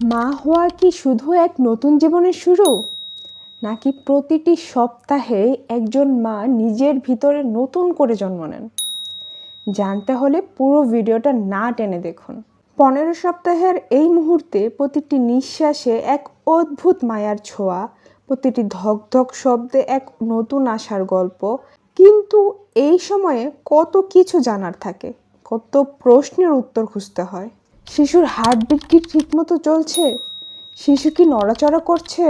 মা হওয়া কি শুধু এক নতুন জীবনের শুরু? নাকি প্রতিটি সপ্তাহে একজন মা নিজের ভিতরে নতুন করে জন্ম নেন? জানতে হলে পুরো ভিডিওটা না টেনে দেখুন। পনেরো সপ্তাহের এই মুহূর্তে প্রতিটি নিঃশ্বাসে এক অদ্ভুত মায়ার ছোঁয়া, প্রতিটি ধকধক শব্দে এক নতুন আশার গল্প। কিন্তু এই সময়ে কত কিছু জানার থাকে, কত প্রশ্নের উত্তর খুঁজতে হয়। শিশুর হার্টবিট কি ঠিকমতো চলছে? শিশু কি নড়াচড়া করছে?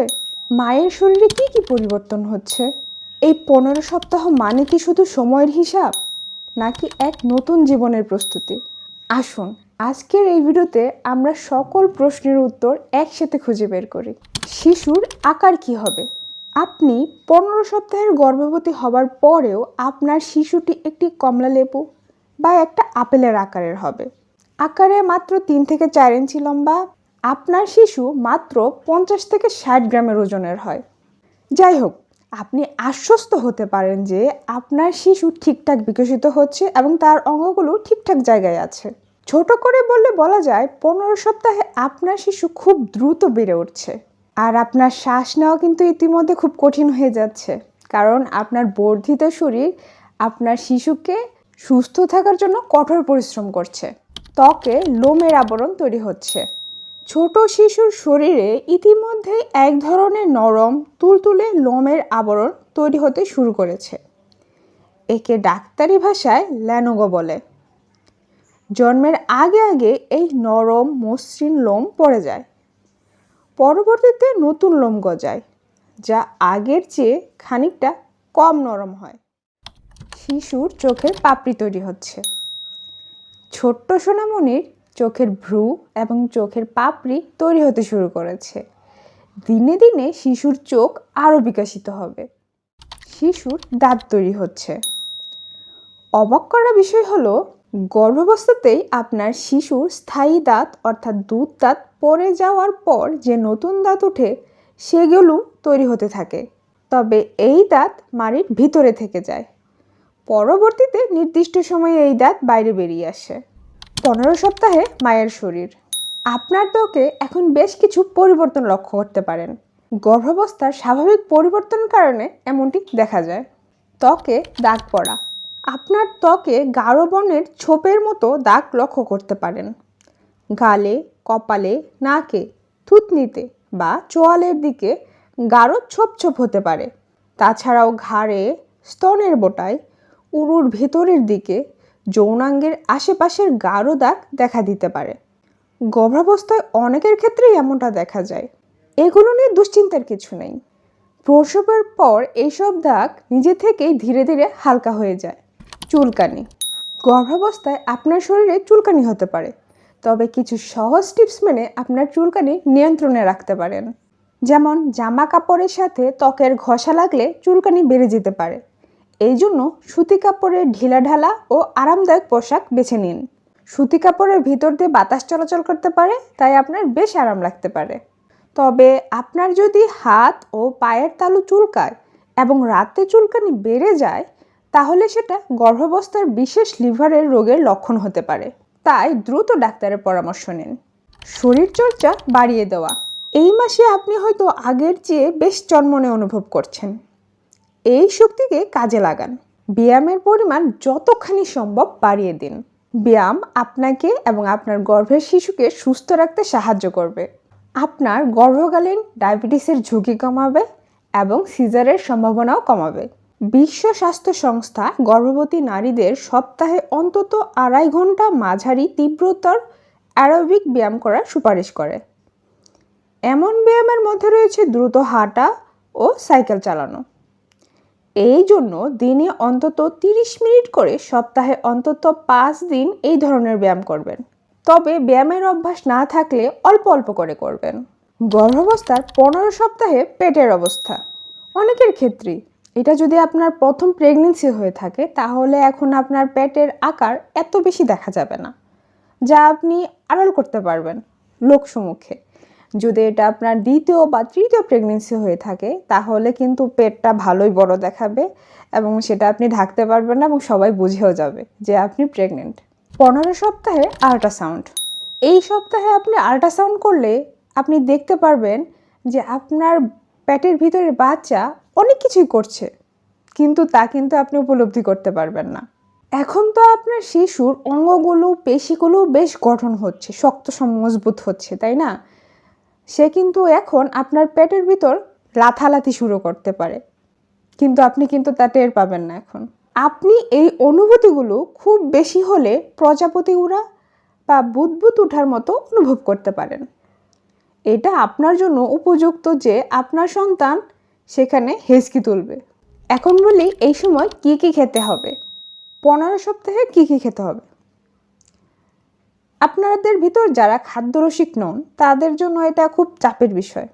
মায়ের শরীরে কি কি পরিবর্তন হচ্ছে? এই পনেরো সপ্তাহ মানে কি শুধু সময়ের হিসাব, নাকি এক নতুন জীবনের প্রস্তুতি? আসুন, আজকের এই ভিডিওতে আমরা সকল প্রশ্নের উত্তর একসাথে খুঁজে বের করি। শিশুর আকার কি হবে? আপনি পনেরো সপ্তাহের গর্ভবতী হবার পরেও আপনার শিশুটি একটি কমলা লেবু বা একটা আপেলের আকারের হবে। আকারে মাত্র তিন থেকে চার ইঞ্চি লম্বা। আপনার শিশু মাত্র পঞ্চাশ থেকে ষাট গ্রামের ওজনের হয়। যাই হোক, আপনি আশ্বস্ত হতে পারেন যে আপনার শিশু ঠিকঠাক বিকশিত হচ্ছে এবং তার অঙ্গগুলো ঠিকঠাক জায়গায় আছে। ছোট করে বললে বলা যায়, পনেরো সপ্তাহে আপনার শিশু খুব দ্রুত বেড়ে উঠছে। আর আপনার শ্বাস নেওয়া কিন্তু ইতিমধ্যে খুব কঠিন হয়ে যাচ্ছে। কারণ আপনার বর্ধিত শরীর আপনার শিশুকে সুস্থ থাকার জন্য কঠোর পরিশ্রম করছে। ত্বকে লোমের আবরণ তৈরি হচ্ছে। ছোট শিশুর শরীরে ইতিমধ্যে এক ধরনের নরম, তুলতুলে লোমের আবরণ তৈরি হতে শুরু করেছে। একে ডাক্তারি ভাষায় ল্যানোগো বলে। জন্মের আগে আগে এই নরম, মসৃণ লোম পড়ে যায়। পরবর্তীতে নতুন লোম গজায়, যা আগের চেয়ে খানিকটা কম নরম হয়। শিশুর চোখের পাপড়ি তৈরি হচ্ছে। ছোট্ট সোনামণির চোখের ভ্রু এবং চোখের পাপড়ি তৈরি হতে শুরু করেছে। দিনে দিনে শিশুর চোখ আরও বিকশিত হবে। শিশুর দাঁত তৈরি হচ্ছে। অবাক করা বিষয় হলো, গর্ভাবস্থাতেই আপনার শিশুর স্থায়ী দাঁত অর্থাৎ দুধ দাঁত পড়ে যাওয়ার পর যে নতুন দাঁত ওঠে, সেগুলো তৈরি হতে থাকে। তবে এই দাঁত মাড়ির ভিতরে থেকে যায়। পরবর্তীতে নির্দিষ্ট সময়ে এই দাঁত বাইরে বেরিয়ে আসে। পনেরো সপ্তাহে মায়ের শরীর। আপনার ত্বকে এখন বেশ কিছু পরিবর্তন লক্ষ্য করতে পারেন। গর্ভাবস্থার স্বাভাবিক পরিবর্তন কারণে এমনটি দেখা যায়। ত্বকে দাগ পড়া। আপনার ত্বকে গাঢ় বর্ণের ছোপের মতো দাগ লক্ষ্য করতে পারেন। গালে, কপালে, নাকে, থুতনিতে বা চোয়ালের দিকে গাঢ় ছোপ ছোপ হতে পারে। তাছাড়াও ঘাড়ে স্তনের বোটায় উরুর ভেতরের দিকে যৌনাঙ্গের আশেপাশের গাঢ় দাগ দেখা দিতে পারে। গর্ভাবস্থায় অনেকের ক্ষেত্রেই এমনটা দেখা যায়। এগুলো নিয়ে দুশ্চিন্তার কিছু নেই। প্রসবের পর এইসব দাগ নিজে থেকেই ধীরে ধীরে হালকা হয়ে যায়। চুলকানি। গর্ভাবস্থায় আপনার শরীরে চুলকানি হতে পারে। তবে কিছু সহজ টিপস মেনে আপনার চুলকানি নিয়ন্ত্রণে রাখতে পারেন। যেমন, জামা কাপড়ের সাথে ত্বকের ঘষা লাগলে চুলকানি বেড়ে যেতে পারে। এই জন্য সুতি কাপড়ের ঢিলাঢালা ও আরামদায়ক পোশাক বেছে নিন। সুতি কাপড়ের ভিতর দিয়ে বাতাস চলাচল করতে পারে, তাই আপনার বেশ আরাম লাগতে পারে। তবে আপনার যদি হাত ও পায়ের তালু চুলকায় এবং রাতে চুলকানি বেড়ে যায়, তাহলে সেটা গর্ভাবস্থার বিশেষ লিভারের রোগের লক্ষণ হতে পারে। তাই দ্রুত ডাক্তারের পরামর্শ নিন। শরীরচর্চা বাড়িয়ে দেওয়া। এই মাসে আপনি হয়তো আগের চেয়ে বেশ চনমনে অনুভব করছেন। এই শক্তিকে কাজে লাগান। ব্যায়ামের পরিমাণ যতখানি সম্ভব বাড়িয়ে দিন। ব্যায়াম আপনাকে এবং আপনার গর্ভের শিশুকে সুস্থ রাখতে সাহায্য করবে। আপনার গর্ভকালীন ডায়াবেটিসের ঝুঁকি কমাবে এবং সিজারের সম্ভাবনাও কমাবে। বিশ্ব স্বাস্থ্য সংস্থা গর্ভবতী নারীদের সপ্তাহে অন্তত আড়াই ঘণ্টা মাঝারি তীব্রতর অ্যারোবিক ব্যায়াম করার সুপারিশ করে। এমন ব্যায়ামের মধ্যে রয়েছে দ্রুত হাঁটা ও সাইকেল চালানো। এই জন্য দিনে অন্তত 30 মিনিট করে সপ্তাহে অন্তত পাঁচ দিন এই ধরনের ব্যায়াম করবেন। তবে ব্যায়ামের অভ্যাস না থাকলে অল্প অল্প করে করবেন। গর্ভাবস্থার পনেরো সপ্তাহে পেটের অবস্থা। অনেকের ক্ষেত্রে এটা যদি আপনার প্রথম প্রেগনেন্সি হয়ে থাকে, তাহলে এখন আপনার পেটের আকার এত বেশি দেখা যাবে না, যা আপনি আড়াল করতে পারবেন লোকসমুখে। যদি এটা আপনার দ্বিতীয় বা তৃতীয় প্রেগনেন্সি হয়ে থাকে, তাহলে কিন্তু পেটটা ভালোই বড় দেখাবে এবং সেটা আপনি ঢাকতে পারবেন না এবং সবাই বুঝেও যাবে যে আপনি প্রেগনেন্ট পনেরো সপ্তাহে আল্ট্রাসাউন্ড এই সপ্তাহে আপনি আল্ট্রাসাউন্ড করলে আপনি দেখতে পারবেন যে আপনার পেটের ভিতরের বাচ্চা অনেক কিছুই করছে, কিন্তু তা কিন্তু আপনি উপলব্ধি করতে পারবেন না। এখন তো আপনার শিশুর অঙ্গগুলো, পেশিগুলো বেশ গঠন হচ্ছে, শক্ত মজবুত হচ্ছে, তাই না? সে কিন্তু এখন আপনার পেটের ভিতর লাথালাথি শুরু করতে পারে। কিন্তু আপনি কিন্তু তা টের পাবেন না এখন। আপনি এই অনুভূতিগুলো খুব বেশি হলে প্রজাপতি উড়া বা বুদবুদ ওঠার মতো অনুভব করতে পারেন। এটা আপনার জন্য উপযুক্ত যে আপনার সন্তান সেখানে হেসকি তুলবে। এখন বলি, এই সময় কি কি খেতে হবে? পনেরো সপ্তাহে কি কি খেতে হবে? আপনাদের ভিতর যারা খাদ্যরসিক নন, তাদের জন্য এটা খুব চাপের বিষয়।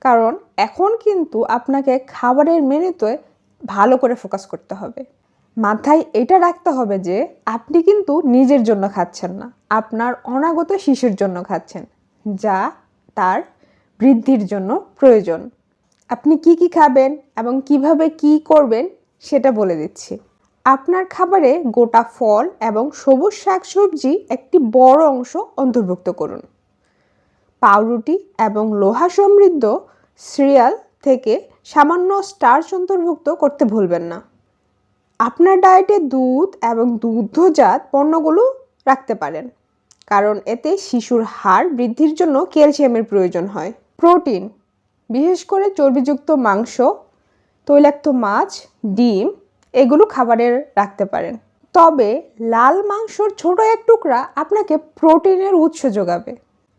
কারণ এখন কিন্তু আপনাকে খাবারের মেনুতে ভালো করে ফোকাস করতে হবে। মাথায় এটা রাখতে হবে যে, আপনি কিন্তু নিজের জন্য খাচ্ছেন না। আপনার অনাগত শিশুর জন্য খাচ্ছেন, যা তার বৃদ্ধির জন্য প্রয়োজন। আপনি কি কি খাবেন এবং কীভাবে কি করবেন, সেটা বলে দিচ্ছি। আপনার খাবারে গোটা ফল এবং সবুজ শাকসবজি একটি বড় অংশ অন্তর্ভুক্ত করুন। পাউরুটি এবং লোহা সমৃদ্ধ সিরিয়াল থেকে সামান্য স্টার্চ অন্তর্ভুক্ত করতে ভুলবেন না। আপনার ডায়েটে দুধ এবং দুগ্ধজাত পণ্যগুলো রাখতে পারেন, কারণ এতে শিশুর হাড় বৃদ্ধির জন্য ক্যালসিয়ামের প্রয়োজন হয়। প্রোটিন, বিশেষ করে চর্বিযুক্ত মাংস, তৈলাক্ত মাছ, ডিম এগুলো খাবারে রাখতে পারেন। তবে লাল মাংসর ছোট এক টুকরা আপনাকে প্রোটিনের উৎস যোগাবে।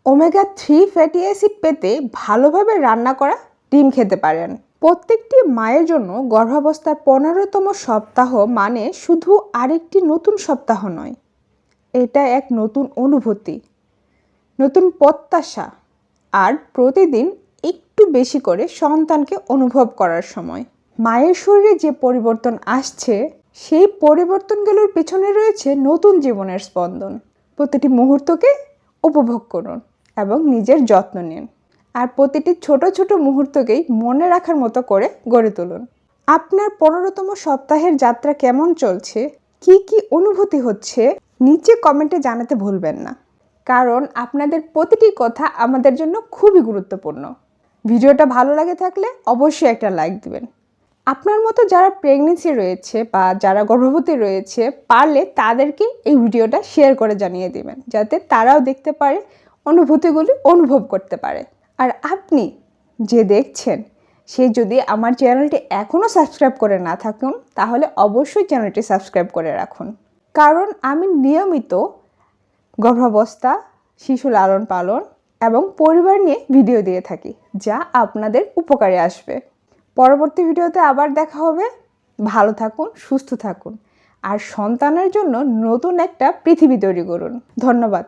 ওমেগা থ্রি ফ্যাটি অ্যাসিড পেতে ভালোভাবে রান্না করা ডিম খেতে পারেন। প্রত্যেকটি মায়ের জন্য গর্ভাবস্থার পনেরোতম সপ্তাহ মানে শুধু আরেকটি নতুন সপ্তাহ নয়। এটা এক নতুন অনুভূতি, নতুন প্রত্যাশা আর প্রতিদিন একটু বেশি করে সন্তানকে অনুভব করার সময়। মায়ের শরীরে যে পরিবর্তন আসছে, সেই পরিবর্তনগুলোর পেছনে রয়েছে নতুন জীবনের স্পন্দন। প্রতিটি মুহূর্তকে উপভোগ করুন এবং নিজের যত্ন নিন। আর প্রতিটি ছোট ছোট মুহূর্তকেই মনে রাখার মতো করে গড়ে তুলুন। আপনার পনেরোতম সপ্তাহের যাত্রা কেমন চলছে? কি কি অনুভূতি হচ্ছে? নিচে কমেন্টে জানাতে ভুলবেন না। কারণ আপনাদের প্রতিটি কথা আমাদের জন্য খুবই গুরুত্বপূর্ণ। ভিডিওটা ভালো লাগে থাকলে অবশ্যই একটা লাইক দিবেন। আপনার মতো যারা প্রেগনেন্সি রয়েছে বা যারা গর্ভবতী রয়েছে, পারলে তাদেরকে এই ভিডিওটা শেয়ার করে জানিয়ে দিবেন। যাতে তারাও দেখতে পারে, অনুভূতিগুলি অনুভব করতে পারে। আর আপনি যে দেখছেন, সে যদি আমার চ্যানেলটি এখনও সাবস্ক্রাইব করে না থাকুন, তাহলে অবশ্যই চ্যানেলটি সাবস্ক্রাইব করে রাখুন। কারণ আমি নিয়মিত গর্ভাবস্থা, শিশু লালন পালন এবং পরিবার নিয়ে ভিডিও দিয়ে থাকি, যা আপনাদের উপকারে আসবে। পরবর্তী ভিডিওতে আবার দেখা হবে। ভালো থাকুন, সুস্থ থাকুন। আর সন্তানের জন্য নতুন একটা পৃথিবী তৈরি করুন। ধন্যবাদ।